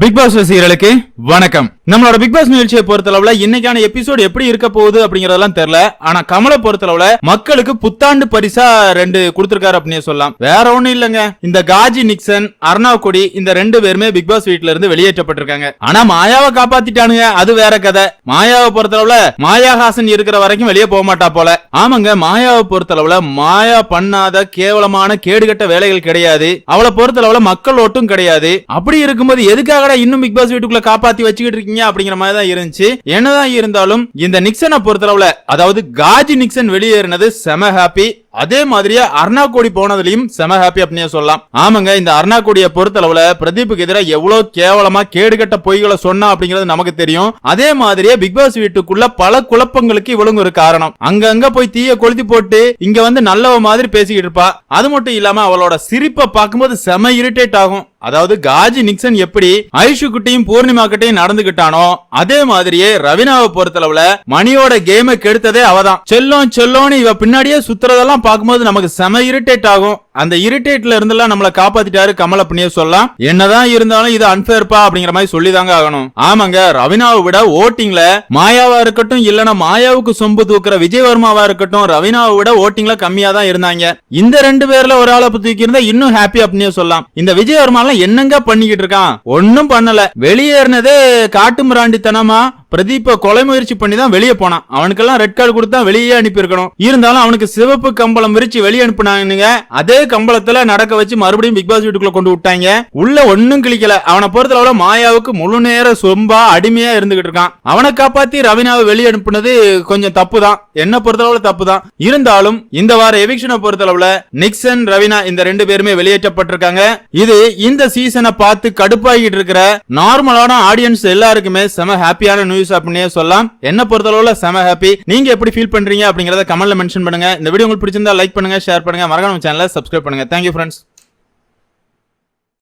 Big pass ரசிகர்களுக்கு வணக்கம். நம்மளோட பிக் பாஸ் நிகழ்ச்சியை பொறுத்தளவுல இன்னைக்கான எபிசோடு எப்படி இருக்க போகுது அப்படிங்கறதெல்லாம் தெரியல. ஆனா கமலை பொறுத்தளவுல மக்களுக்கு புத்தாண்டு பரிசா ரெண்டு கொடுத்திருக்காரு அப்படின்னு சொல்லலாம். வேற ஒண்ணும் இல்லங்க. இந்த காஜி நிக்சன் அர்ணாக்குடி இந்த ரெண்டு பேருமே பிக் பாஸ் வீட்ல இருந்து வெளியேற்றப்பட்டிருக்காங்க. ஆனா மாயாவை காப்பாத்திட்டானுங்க. அது வேற கதை. மாயாவை பொறுத்தளவுல மாயாஹாசன் இருக்கிற வரைக்கும் வெளியே போக மாட்டா போல. ஆமாங்க மாயாவை பொறுத்தளவுல மாயா பண்ணாத கேவலமான கேடுகட்ட வேலைகள் கிடையாது. அவளை பொறுத்தளவுல மக்கள் ஓட்டும் கிடையாது. அப்படி இருக்கும்போது எதுக்காக எதுக்காக இன்னும் பிக் பாஸ் வீட்டுக்குள்ள காப்பாத்தி வச்சுக்கிட்டு இருக்கீங்க அப்படிங்கிற மாதிரி தான் இருந்துச்சு. என்னதான் இருந்தாலும் இந்த நிக்சனை பொறுத்தளவுல அதாவது காஜி நிக்சன் வெளியேறினது செம ஹாப்பி அதே மாதிரியே அர்ணா போனதுலயும் செம ஹாப்பி அப்படின்னு சொல்லலாம். ஆமாங்க இந்த அர்ணா கோடியை பொறுத்தளவுல பிரதீப்புக்கு எதிராக எவ்வளவு கேவலமா கேடுகட்ட பொய்களை சொன்னா அப்படிங்கிறது நமக்கு தெரியும். அதே மாதிரியே பிக் பாஸ் வீட்டுக்குள்ள பல குழப்பங்களுக்கு இவளுங்க ஒரு காரணம். அங்கங்க போய் தீய கொளுத்தி போட்டு இங்க வந்து நல்லவ மாதிரி பேசிக்கிட்டு இருப்பா. அது மட்டும் இல்லாம அவளோட சிரிப்பை பார்க்கும்போது செம இரிட்டேட் ஆகும். அதாவது காஜி நிக்சன் எப்படி ஐஷு குட்டியும் பூர்ணிமா கிட்டையும் நடந்துகிட்டானோ அதே மாதிரியே ரவினாவை பொறுத்தளவுல மணியோட கேமை கெடுத்ததே அவதான். செல்லும் செல்லோன்னு இவ பின்னாடியே சுத்துறதெல்லாம் பார்க்கும்போது நமக்கு செம இரிட்டேட் ஆகும். அந்த இரிட்டேட்ல இருந்தெல்லாம் நம்மள காப்பாத்திட்டாரு கமல் அப்படியே சொல்லலாம். என்னதான் இருந்தாலும் இது அன்பேர்ப்பா அப்படிங்கிற மாதிரி சொல்லிதாங்க ஆகணும். ஆமாங்க ரவினாவை விட ஓட்டிங்ல மாயாவா இருக்கட்டும் இல்லனா மாயாவுக்கு சொம்பு தூக்குற விஜயவர்மாவா இருக்கட்டும் ரவினாவை விட ஓட்டிங்ல கம்மியா தான் இருந்தாங்க. இந்த ரெண்டு பேர்ல ஒரு ஆளை தூக்கி இருந்தா இன்னும் ஹாப்பி அப்படின்னே சொல்லலாம். இந்த விஜயவர்மாலாம் என்னங்க பண்ணிக்கிட்டு இருக்கான்? ஒன்னும் பண்ணல. வெளியேறினதே காட்டு மிராண்டித்தனமா பிரதீப்ப கொலை முயற்சி பண்ணி தான் வெளியே போனான். அவனுக்கெல்லாம் ரெட் கார்டு கொடுத்தா வெளியே அனுப்பியிருக்கணும். இருந்தாலும் அவனுக்கு சிவப்பு கம்பளம் விரிச்சு வெளியே அனுப்புனாங்க அதே கம்பளத்துல நடக்க வச்சு மறுபடியும் பிக் பாஸ் வீட்டுக்குள்ள கொண்டு விட்டாங்க. உள்ள ஒன்னும் கிளிக்கல அவனை பொறுத்தளவுல மாயாவுக்கு முழு நேர சொம்பா அடிமையா இருந்துகிட்டு இருக்கான். அவனை காப்பாத்தி ரவினாவை வெளியே அனுப்புனது கொஞ்சம் தப்பு தான் என்ன பொறுத்தளவுல தப்பு தான் இருந்தாலும் இந்த வார எவிக்ஷனை பொறுத்தளவுல நிக்சன் ரவினா இந்த ரெண்டு பேருமே வெளியேற்றப்பட்டிருக்காங்க. இது இந்த சீசனை பார்த்து கடுப்பாகிட்டு இருக்கிற நார்மலான ஆடியன்ஸ் எல்லாருக்குமே செம ஹாப்பியான நியூஸ் அப்படின்னே சொல்லலாம். என்ன பொறுத்தளவுல செம ஹாப்பி நீங்க எப்படி ஃபீல் பண்றீங்க அப்படிங்கறத கமெண்ட்ல மென்ஷன் பண்ணுங்க. இந்த வீடியோ உங்களுக்கு பிடிச்சிருந்தா லைக் பண்ணுங்க ஷேர் பண்ணுங்க. மறக்காம சேனலை சப்ஸ்கிரைப் பண்ணுங்க. Thank you friends